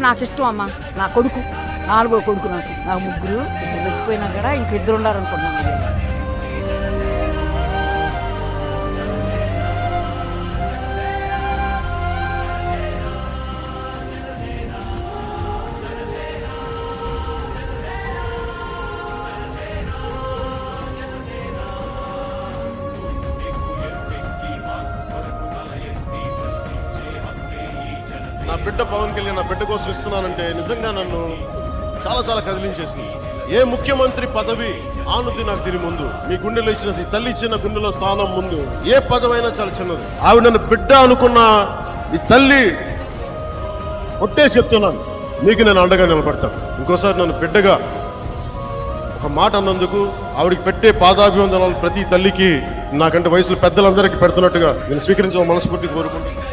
నాకు ఇష్టం అమ్మ. నా కొడుకు నాలుగో కొడుకు నాకు. నాకు ముగ్గురు ఇద్దరు చచ్చిపోయినా కూడా ఇంక ఇద్దరు ఉండాలనుకుంటున్నాను. నా బిడ్డ పవన్ కళ్యాణ్ నా బిడ్డ కోసం ఇస్తున్నానంటే నిజంగా నన్ను చాలా చాలా కదిలించేసింది. ఏ ముఖ్యమంత్రి పదవి ఆనుద్ది నాకు దీని ముందు. మీ గుండెలో ఇచ్చిన ఈ తల్లి ఇచ్చిన గుండెలో స్థానం ముందు. ఏ పదవైనా చాలా చిన్నది. ఆవిడ నన్ను బిడ్డ అనుకున్న ఈ తల్లి ఒట్టే చెప్తున్నాను. మీకు నేను అండగా నిలబడతాను. ఇంకోసారి నన్ను బిడ్డగా ఒక మాట అన్నందుకు ఆవిడకి పెట్టే పాదాభివందనాలు ప్రతి తల్లికి నాకంటే వయసులో పెద్దలందరికీ పెడుతున్నట్టుగా నేను స్వీకరించే మనస్ఫూర్తి కోరుకుంటున్నాను.